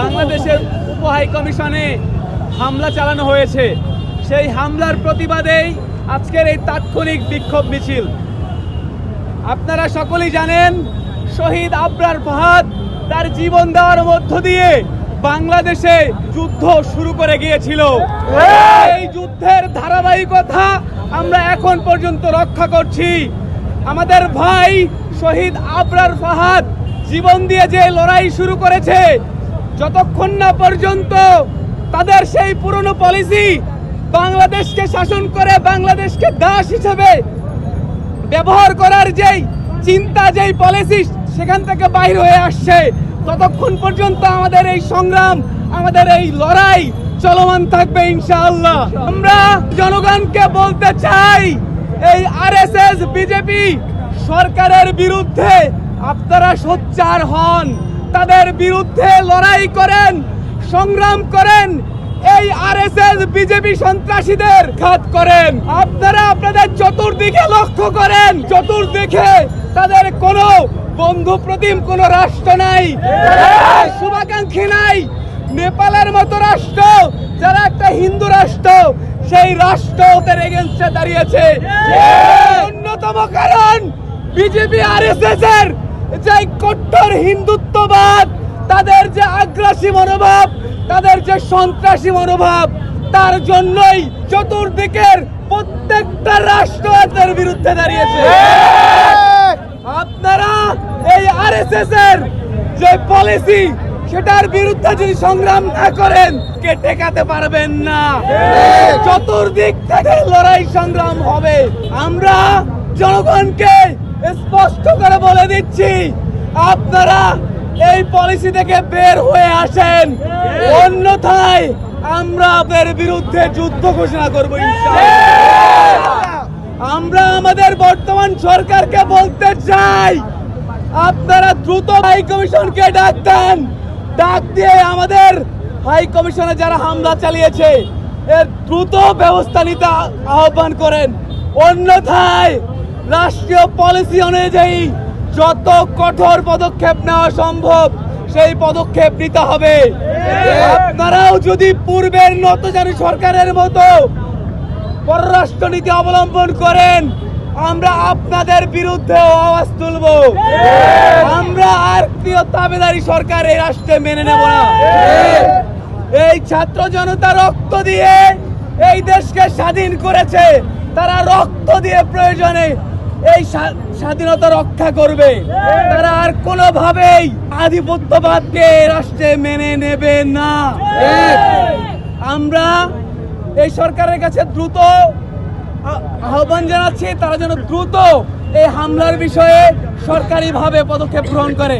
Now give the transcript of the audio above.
বাংলাদেশের উপহাই কমিশনে হামলা চালানো হয়েছে। সেই হামলার প্রতিবাদেই আজকের এই তাৎক্ষণিক বিক্ষোভ মিছিল। আপনারা সকলেই জানেন, শহীদ আবরার ফাহাদ তার জীবন দেওয়ার মধ্য দিয়ে বাংলাদেশে যুদ্ধ শুরু করে গিয়েছিল। এই যুদ্ধের ধারাবাহিকতা আমরা এখন পর্যন্ত রক্ষা করছি। আমাদের ভাই শহীদ আবরার ফাহাদ জীবন দিয়ে যে লড়াই শুরু করেছে যতক্ষণ না পর্যন্ত তাদের সেই পুরনো পলিসি বাংলাদেশকে শাসন করে বাংলাদেশকে দাস হিসেবে ব্যবহার করার যেই চিন্তা, যেই পলিসি সেখান থেকে বাইর হয়ে আসছে, ততক্ষণ পর্যন্ত আমাদের এই সংগ্রাম, আমাদের এই লড়াই চলমান থাকবে ইনশাআল্লাহ। আমরা জনগণকে বলতে চাই, এই আরএসএস বিজেপি সরকারের বিরুদ্ধে আপনারা সোচ্চার হন। তাদের বিরুদ্ধে লড়াই করেন সংগ্রাম করেন এই আরএসএস বিজেপি সন্ত্রাসীদের ঘাত করেন। আপনারা আপনাদের চতুর্দিকে লক্ষ্য করেন চতুর্দিকে তাদের কোনো বন্ধু প্রতিম কোন রাষ্ট্র নাই। শুভাকাঙ্ক্ষী নাই নেপালের মতো রাষ্ট্র যারা একটা হিন্দু রাষ্ট্র সেই রাষ্ট্র ওদের এগেনস্টে দাঁড়িয়েছে। অন্যতম কারণ বিজেপি আরএসএস এর যে কট্টর হিন্দুত্ববাদ, তাদের যে আগ্রাসী মনোভাব, তাদের যে সন্ত্রাসী মনোভাব, তার জন্যই চতুর্দিকের প্রত্যেকটা রাষ্ট্র এদের বিরুদ্ধে দাঁড়িয়েছে। আপনারা এই আরএসএস এর যে পলিসি সেটার বিরুদ্ধে যদি সংগ্রাম না করেন, কে টেকাতে পারবেন না। চতুর্দিক থেকে লড়াই সংগ্রাম হবে। আমরা জনগণকে স্পষ্ট বলে দিচ্ছি, আপনারা এই পলিসি থেকে বের হয়ে আসেন। অন্যথায় আমরা আপনাদের বিরুদ্ধে যুদ্ধ ঘোষণা করব আমরা আমাদের বর্তমান সরকারকে বলতে চাই, আপনারা দ্রুত হাই কমিশনকে ডাক দেন। ডাক দিয়ে আমাদের হাই কমিশনে যারা হামলা চালিয়েছে, এর দ্রুত ব্যবস্থা নিতে আহ্বান করেন। অন্যথায় রাষ্ট্রীয় পলিসি অনুযায়ী যত কঠোর পদক্ষেপ নেওয়া সম্ভব, সেই পদক্ষেপ নিতে হবে। আপনারাও যদি পূর্বের নতজানু সরকারের মতো পররাষ্ট্র নীতি অবলম্বন করেন, আমরা আপনাদের বিরুদ্ধে আওয়াজ তুলব। আমরা আর প্রিয় তাবেদারি সরকার এই রাষ্ট্রে মেনে নেব না। এই ছাত্র জনতা রক্ত দিয়ে এই দেশকে স্বাধীন করেছে। তারা রক্ত দিয়ে প্রয়োজনে এই স্বাধীনতা রক্ষা করবে। তারা আর কোনোভাবেই আধিপত্যবাদকে রাষ্ট্রে মেনে নেবে না। আমরা এই সরকারের কাছে দ্রুত আহ্বান জানাচ্ছি, তারা যেন দ্রুত এই হামলার বিষয়ে সরকারিভাবে পদক্ষেপ গ্রহণ করে।